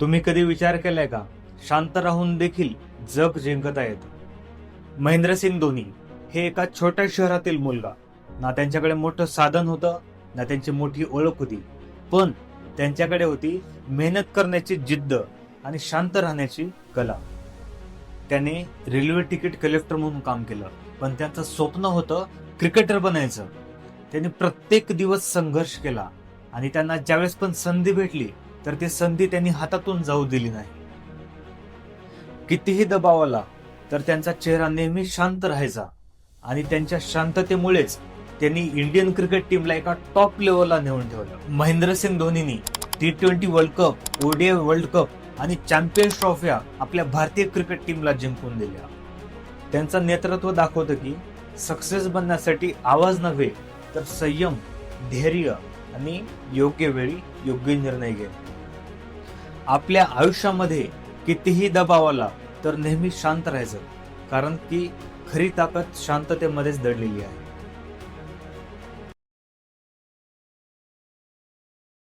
तुम्ही कधी विचार केलाय का? शांत राहून देखील जग जिंकता येतं महेंद्रसिंग धोनी हे एका छोट्या शहरातील मुलगा. ना त्यांच्याकडे मोठं साधन होतं ना त्यांची मोठी ओळख होती. पण त्यांच्याकडे होती मेहनत करण्याची जिद्द आणि शांत राहण्याची कला. त्याने रेल्वे तिकीट कलेक्टर म्हणून काम केलं. पण त्यांचं स्वप्न होतं क्रिकेटर बनायचं. त्यांनी प्रत्येक दिवस संघर्ष केला आणि त्यांना ज्यावेळेस पण संधी भेटली तर ती संधी त्यांनी हातातून जाऊ दिली नाही. कितीही दबाव आला तर त्यांचा चेहरा नेहमी शांत राहायचा आणि त्यांच्या शांततेमुळेच त्यांनी इंडियन क्रिकेट टीमला एका टॉप लेवलला नेऊन ठेवलं. Mahendra Singh धोनीनी T twenty world cup ODI world cup आणि चॅम्पियन्स ट्रॉफ्या आपल्या भारतीय क्रिकेट टीमला जिंकून दिल्या. त्यांचं नेतृत्व दाखवतं की सक्सेस बनण्यासाठी आवाज नव्हे तर संयम धैर्य आणि योग्य वेळी योग्य निर्णय घेणे आपल्या आयुष्यामध्ये कितीही दबाव आला तर नेहमी शांत राहायचं. कारण की खरी ताकद शांततेमध्येच दडलेली आहे.